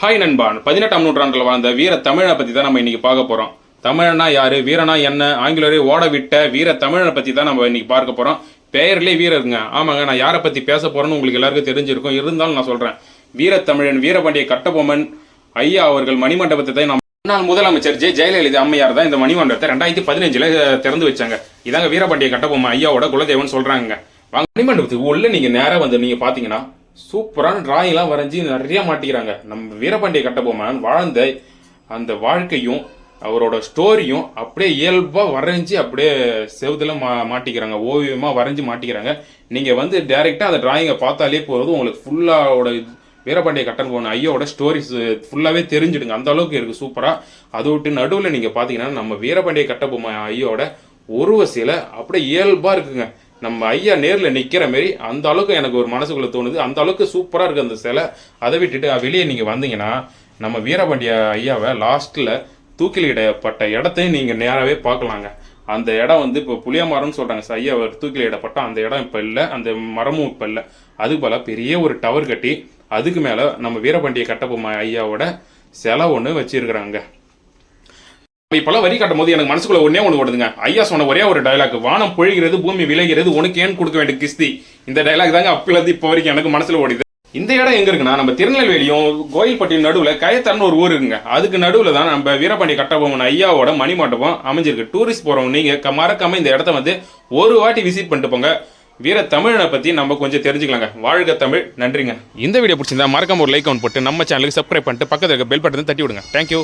Hi நண்பான் பதினெட்டாம் நூற்றாண்டில் வாழ்ந்த வீர தமிழனை பற்றி தான் நம்ம இன்னைக்கு பார்க்க போகிறோம் தமிழனா யாரு வீரனா என்ன ஆங்கிலரே ஓட விட்ட வீர தமிழனை பற்றி தான் நம்ம இன்னைக்கு பார்க்க போகிறோம் பெயர்லேயே வீரருங்க. ஆமாங்க நான் யாரை பற்றி பேச போகிறேன்னு உங்களுக்கு எல்லாருக்கும் தெரிஞ்சிருக்கும். இருந்தாலும் நான் சொல்கிறேன் வீரத்தமிழன் வீரபாண்டிய கட்டபொம்மன் ஐயா அவர்கள் மணிமண்டபத்தை தான் நம்ம முன்னாள் முதலமைச்சர் ஜெ. ஜெயலலிதா அம்மையார் தான் இந்த மணிமண்டபத்தை ரெண்டாயிரத்தி பதினஞ்சில் திறந்து வச்சாங்க. இதாங்க வீரபாண்டிய கட்டபொம்மன் ஐயாவோட குலதெய்வம்னு சொல்கிறாங்க வாங்க மணிமண்டபத்துக்கு உள்ள நீங்கள் நேராக வந்து நீங்கள் பார்த்தீங்கன்னா சூப்பரான டிராயிங்லாம் வரைஞ்சி நிறைய மாட்டிக்கிறாங்க. நம்ம வீரபாண்டிய கட்டபொம்மன் வாழ்ந்த அந்த வாழ்க்கையும் அவரோட ஸ்டோரியும் அப்படியே இயல்பாக வரைஞ்சி அப்படியே செவுத்துல மா மாட்டிக்கிறாங்க. ஓவியமாக வரைஞ்சி மாட்டிக்கிறாங்க. நீங்கள் வந்து டைரெக்டாக அந்த டிராயிங்கை பார்த்தாலே போகிறது உங்களுக்கு ஃபுல்லாவோட வீரபாண்டிய கட்டன் போன ஐயோட ஸ்டோரிஸ் ஃபுல்லாகவே தெரிஞ்சிடுங்க. அந்த அளவுக்கு இருக்குது சூப்பராக அதை விட்டு நடுவில் நீங்கள் பார்த்தீங்கன்னா நம்ம வீரபாண்டிய கட்டபொம்மன் ஐயோட உருவ சிலை அப்படியே இயல்பாக இருக்குங்க. நம்ம ஐயா நேரில் நிற்கிற மாரி அந்த அளவுக்கு எனக்கு ஒரு மனசுக்குள்ளே தோணுது. அந்த அளவுக்கு சூப்பராக இருக்குது அந்த சிலை. அதை விட்டுட்டு வெளியே நீங்கள் வந்தீங்கன்னா நம்ம வீரபாண்டிய ஐயாவை லாஸ்ட்டில் தூக்கிலிடப்பட்ட இடத்தையும் நீங்கள் நேராகவே பார்க்கலாங்க. அந்த இடம் வந்து இப்போ புளியமரம்னு சொல்கிறாங்க சார். ஐயா அவர் தூக்கிலிடப்பட்ட அந்த இடம் இப்போ இல்லை. அந்த மரமும் இப்போ இல்லை. அது போல் பெரிய ஒரு டவர் கட்டி அதுக்கு மேலே நம்ம வீரபாண்டிய கட்டபொம்மை ஐயாவோட சிலை ஒன்று வச்சுருக்குறாங்க. இப்பெல்லாம் வரி காட்டும் போது எனக்கு மனசுக்குள்ள ஒன்னே ஒன்று ஓடுதுங்க ஐயா சொன்ன ஒரே ஒரு டயலாக் வானம் பொழிகிறது பூமி விளைகிறது உனக்கு ஏன் கொடுக்க வேண்டிய கிஸ்தி? இந்த டயலாக் தாங்க அப்பலேருந்து இப்போ வரைக்கும் எனக்கு மனசுல ஓடிது. இந்த இடம் எங்க இருக்குன்னா நம்ம திருநெல்வேலியும் கோயில்பட்டியும் நடுவில் கயத்தரன்னு ஒரு ஊர் இருக்குங்க. அதுக்கு நடுவில் தான் நம்ம வீரபாண்டிய கட்டபொம்மன் ஐயாவோட மணி மண்டபம் அமைஞ்சிருக்கு. டூரிஸ்ட் போறவங்க நீங்க மறக்காம இந்த இடத்த வந்து ஒரு வாட்டி விசிட் பண்ணிட்டு போங்க. வீர தமிழனை பத்தி நம்ம கொஞ்சம் தெரிஞ்சுக்கலாங்க. வாழ்க தமிழ். நன்றிங்க. இந்த வீடியோ பிடிச்சிருந்தா மறக்காம ஒரு லைக் ஒன்று போட்டு நம்ம சேனலுக்கு சப்ஸ்கிரைப் பண்ணிட்டு பக்கத்துல இருக்க பெல் பட்டன் தட்டி விடுங்க. தேங்க்யூ